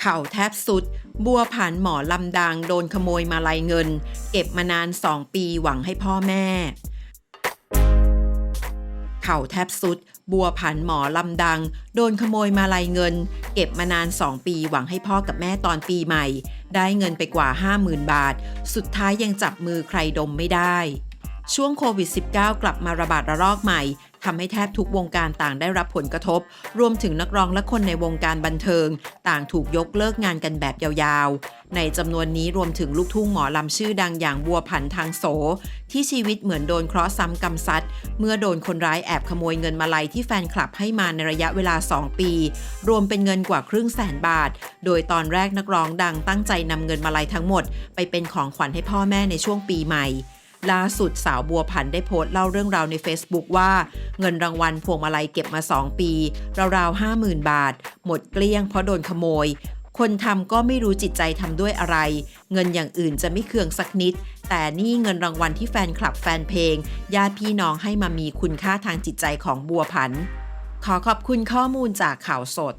เข่าแทบสุด บัวผันหมอลำดังโดนขโมยมาลายเงิน เก็บมานานสองปีหวังให้พ่อแม่ เข่าแทบสุด บัวผันหมอลำดัง โดนขโมยมาลายเงิน เก็บมานาน2ปีหวังให้พ่อกับแม่ตอนปีใหม่ ได้เงินไปกว่า 50,000 บาท สุดท้ายยังจับมือใครดมไม่ได้ช่วงโควิด -19 กลับมาระบาดระลอกใหม่ ทำให้แทบทุกวงการต่างได้รับผลกระทบ รวมถึงนักร้องและคนในวงการบันเทิง ต่างถูกยกเลิกงานกันแบบยาวๆ ในจำนวนนี้รวมถึงลูกทุ่งหมอลำชื่อดังอย่างบัวผันทางโส ที่ชีวิตเหมือนโดนเคราะห์ซ้ำกรรมซัด เมื่อโดนคนร้ายแอบขโมยเงินมาลัยที่แฟนคลับให้มาในระยะเวลา 2 ปี รวมเป็นเงินกว่าครึ่งแสนบาท โดยตอนแรกนักร้องดังตั้งใจนำเงินมาลัยทั้งหมด ไปเป็นของขวัญให้พ่อแม่ในช่วงปีใหม่ ล่าสุดสาวบัวผันได้โพสต์เล่าเรื่องราวใน Facebook ว่า เงินรางวัลพวงมาลัยเก็บมา 2 ปี ราวๆ50,000 บาท หมดเกลี้ยงเพราะโดนขโมย คนทำก็ไม่รู้จิตใจทำด้วยอะไร เงินอย่างอื่นจะไม่เคืองสักนิด แต่นี่เงินรางวัลที่แฟนคลับแฟนเพลง ญาติพี่น้องให้มามีคุณค่าทางจิตใจของบัวผัน ขอขอบคุณข้อมูลจากข่าวสด